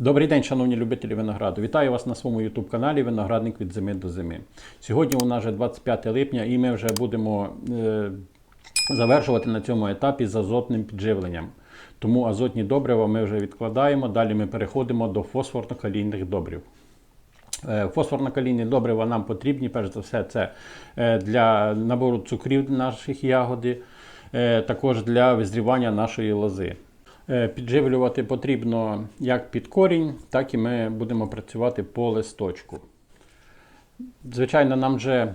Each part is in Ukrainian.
Добрий день, шановні любителі винограду. Вітаю вас на своєму YouTube каналі Виноградник від зими до зими. Сьогодні у нас вже 25 липня і ми вже будемо е, завершувати на цьому етапі з азотним підживленням. Тому азотні добрива ми вже відкладаємо. Далі ми переходимо до фосфорно-калійних добрив. Е, Фосфорно-калійні добрива нам потрібні, перш за все, це е, для набору цукрів наших ягоди, е, також для визрівання нашої лози. Е, Підживлювати потрібно як під корінь, так і ми будемо працювати по листочку. Звичайно, нам вже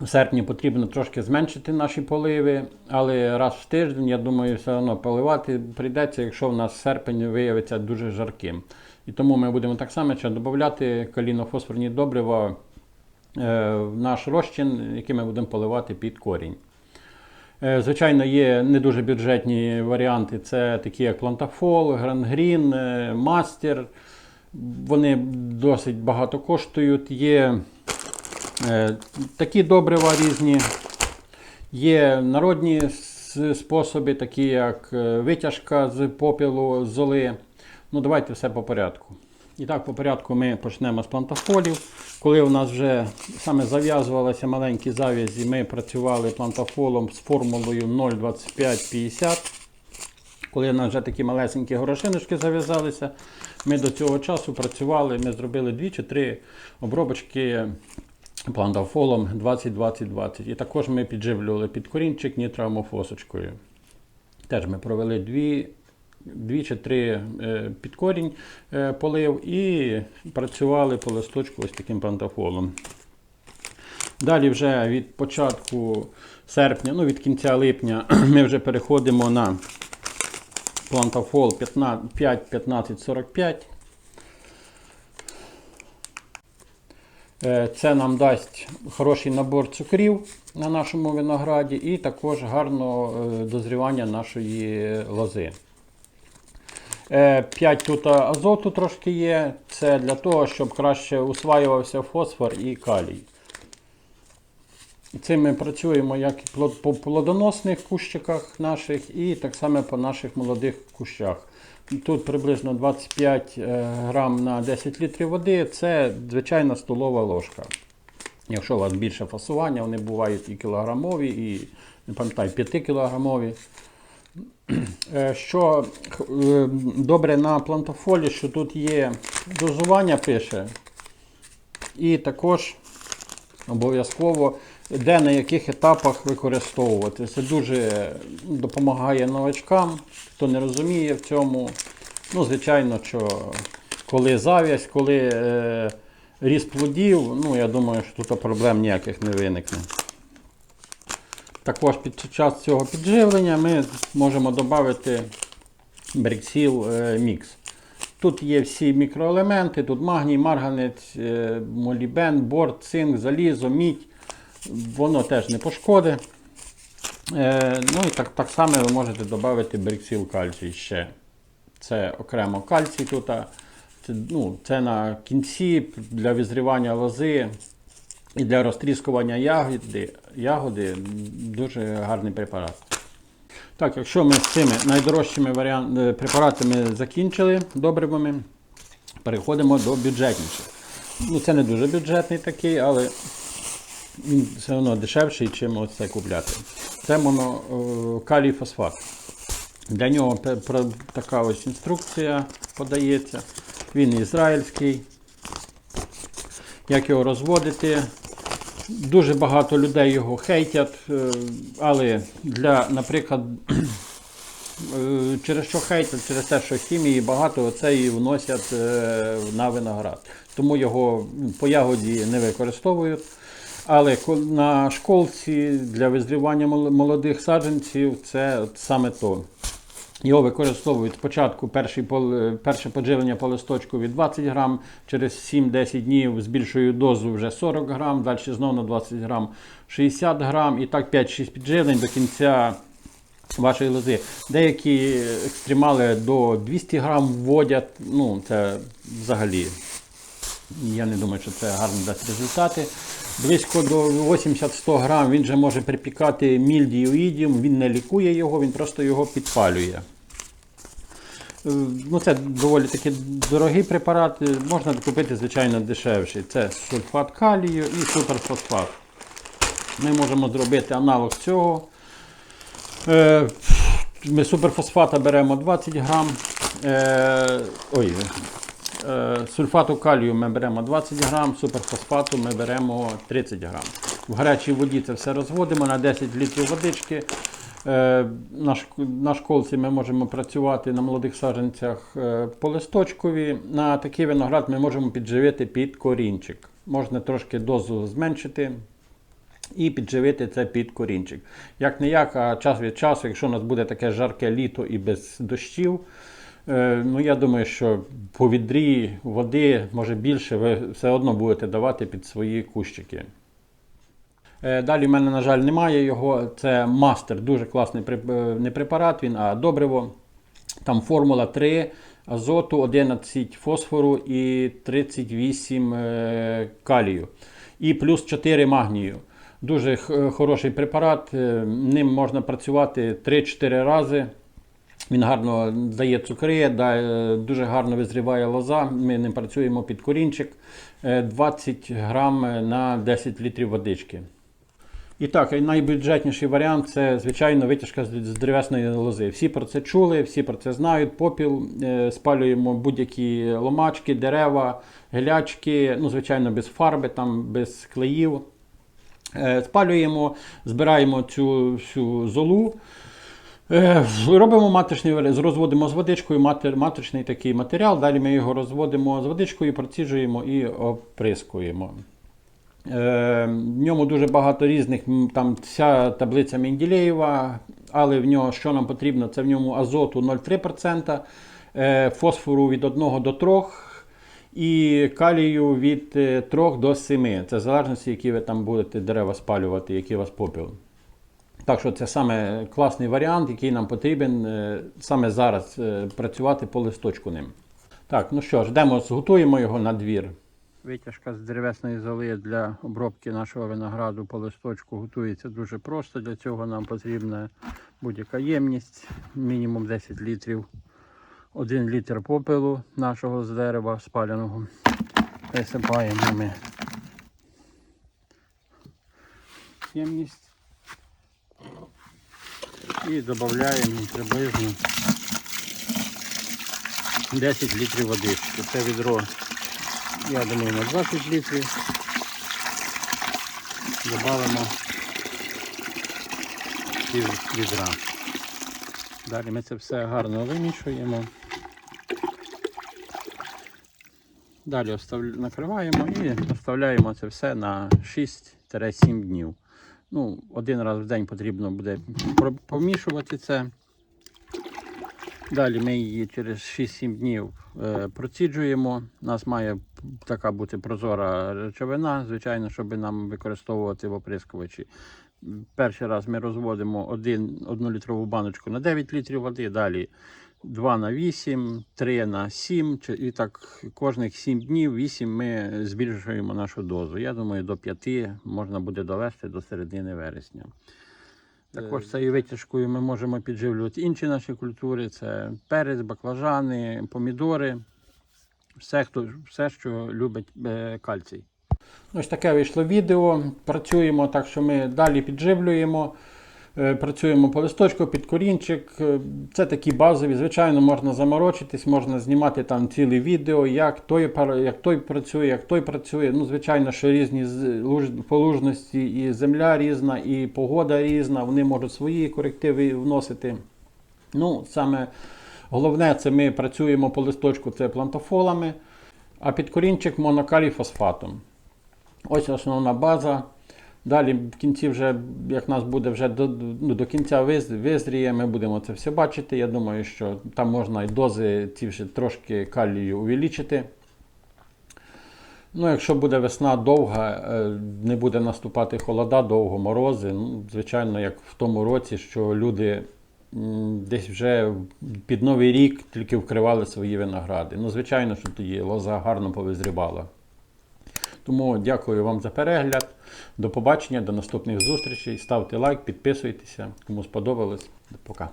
в серпні потрібно трошки зменшити наші поливи, але раз в тиждень, я думаю, все одно поливати прийдеться, якщо в нас серпень виявиться дуже жарким. І тому ми будемо так само ще додати калінофосфорні добрива е, в наш розчин, який ми будемо поливати під корінь. Е, Звичайно, є не дуже бюджетні варіанти. Це такі як Плантафол, Грангрін, е, Мастер. Вони досить багато коштують. Є е, такі добрива різні. Є народні способи, такі як е, витяжка з попілу, з золи. Ну, давайте все по порядку. І так, по порядку ми почнемо з плантафолів. Коли у нас вже саме зав'язувалися маленькі зав'язі, ми працювали плантафолом з формулою 0,2550. Коли у нас вже такі малесенькі горошиночки зав'язалися, ми до цього часу працювали, ми зробили дві чи три обробочки плантафолом 20-20-20. І також ми підживлювали під корінчик нітроамофосочкою. Теж ми провели дві, дві чи три е, під корінь е, полив і працювали по листочку ось таким плантафолом. Далі вже від початку серпня, ну від кінця липня, ми вже переходимо на плантафол 5-15-45. Е, Це нам дасть хороший набор цукрів на нашому винограді і також гарне дозрівання нашої лози. 5 тут азоту трошки є. Це для того, щоб краще усваювався фосфор і калій. Цим ми працюємо як по плодоносних кущиках наших, і так само по наших молодих кущах. Тут приблизно 25 е, грам на 10 літрів води це звичайна столова ложка. Якщо у вас більше фасування, вони бувають і кілограмові, і не пам'ятаю, 5 кілограмові. Е, Що е, добре на плантофолі, що тут є дозування пише, і також обов'язково де на яких етапах використовувати. Це дуже допомагає новачкам, хто не розуміє в цьому. Ну, звичайно, що коли зав'язь, коли е, ріст плодів, ну я думаю, що тут проблем ніяких не виникне. Також під час цього підживлення ми можемо додати бриксіл е, мікс. Тут є всі мікроелементи, тут магній, марганець, е, молібен, борт, цинк, залізо, мідь. Воно теж не пошкодить. Е, ну і так, так само ви можете додати бриксіл кальцій ще. Це окремо кальцій тут. Це, ну, це на кінці для визрівання лози і для розтріскування ягоди, ягоди дуже гарний препарат. Так, якщо ми з цими найдорожчими варіан... е, препаратами закінчили добривами, переходимо до бюджетніших. Ну, це не дуже бюджетний такий, але він все одно дешевший, чим оце купляти. Це моно е, калій фосфат. Для нього така ось інструкція подається. Він ізраїльський. Як його розводити? Дуже багато людей його хейтять, е, але для, наприклад, е, через що хейтять, через те, що хімії багато оце і вносять е, на виноград. Тому його по ягоді не використовують. Але на школці для визрівання молодих саджанців це саме то. Його використовують спочатку перший пол- перше подживлення по листочку від 20 грам, через 7-10 днів збільшую дозу вже 40 грам, далі знову на 20 грам 60 грам і так 5-6 підживлень до кінця вашої лози. Деякі екстремали до 200 грам вводять, ну це взагалі я не думаю, що це гарно дасть результати. Близько до 80-100 грам він же може припікати мільдіоїдіум, він не лікує його, він просто його підпалює. Е, Ну, це доволі таки дорогий препарат. е, Можна купити, звичайно, дешевший. Це сульфат калію і суперфосфат. Ми можемо зробити аналог цього. Е, Ми суперфосфата беремо 20 грам. Ой, сульфату калію ми беремо 20 грам, суперфосфату ми беремо 30 грам. В гарячій воді це все розводимо на 10 літрів водички. Е, На, школці ми можемо працювати на молодих саджанцях е, по листочкові. На такий виноград ми можемо підживити під корінчик. Можна трошки дозу зменшити і підживити це під корінчик. Як не як, а час від часу, якщо у нас буде таке жарке літо і без дощів, е, ну я думаю, що по відрі води, може більше, ви все одно будете давати під свої кущики. Е, Далі в мене, на жаль, немає його. Це мастер, дуже класний е, не препарат, він, а добриво. Там формула 3 азоту, 11 фосфору і 38 е, калію. І плюс 4 магнію. Дуже хороший препарат. Ним можна працювати 3-4 рази. Він гарно дає цукри, дуже гарно визріває лоза. Ми ним працюємо під корінчик. Е, 20 грам на 10 літрів водички. І так, найбюджетніший варіант це, звичайно, витяжка з древесної лози. Всі про це чули, всі про це знають. Попіл, е, спалюємо будь-які ломачки, дерева, гелячки, ну, звичайно, без фарби, там, без клеїв. Е, Спалюємо, збираємо цю всю золу. Е, Робимо матричний розводимо з водичкою матер, матричний такий матеріал. Далі ми його розводимо з водичкою, проціжуємо і оприскуємо. Е, В ньому дуже багато різних, там вся таблиця Менделєєва, але в нього що нам потрібно? Це в ньому азоту 0,3%, е, фосфору від 1 до 3 і калію від е, 3 до 7. Це в залежності, які ви там будете дерева спалювати, який у вас попіл. Так що це саме класний варіант, який нам потрібен е, саме зараз е, працювати по листочку ним. Так, ну що ж, йдемо, зготуємо його на двір. Витяжка з деревесної золи для обробки нашого винограду по листочку готується дуже просто. Для цього нам потрібна будь-яка ємність, мінімум 10 літрів. 1 літр попелу нашого з дерева спаленого. Присипаємо ми ємність і додаємо приблизно 10 літрів водички. Це відро я думаю, на 20 літрів. Добавимо пів відра. Далі ми це все гарно вимішуємо. Далі накриваємо і оставляємо це все на 6-7 днів. Ну, один раз в день потрібно буде помішувати це. Далі ми її через 6-7 днів е, проціджуємо. У нас має така бути прозора речовина, звичайно, щоб нам використовувати в оприскувачі. Перший раз ми розводимо 1, 1 літрову баночку на 9 літрів води, далі 2 на 8, 3 на 7. І так кожних 7 днів, 8 ми збільшуємо нашу дозу. Я думаю, до 5 можна буде довести до середини вересня. Також цією витяжкою ми можемо підживлювати інші наші культури: це перець, баклажани, помідори, все, хто, все що любить е, кальцій. Ось таке вийшло відео. Працюємо так, що ми далі підживлюємо. Е, Працюємо по листочку, під корінчик. Е, Це такі базові. Звичайно, можна заморочитись, можна знімати там ціле відео, як той, як той працює, як той працює. Ну, звичайно, що різні полужності, і земля різна, і погода різна. Вони можуть свої корективи вносити. Ну, саме головне, це ми працюємо по листочку це плантофолами, а під корінчик монокалій фосфатом. Ось основна база. Далі в кінці, вже, як нас буде вже до, ну, до кінця виз- визріє, ми будемо це все бачити. Я думаю, що там можна і дози ці вже трошки калію увеличити. Ну, якщо буде весна довга, е, не буде наступати холода, довго морози. Ну, звичайно, як в тому році, що люди десь вже під Новий рік тільки вкривали свої виногради. Ну, звичайно, що тоді лоза гарно повизрівала. Тому дякую вам за перегляд. До побачення, до наступних зустрічей. Ставте лайк, підписуйтеся. Кому сподобалось. Пока.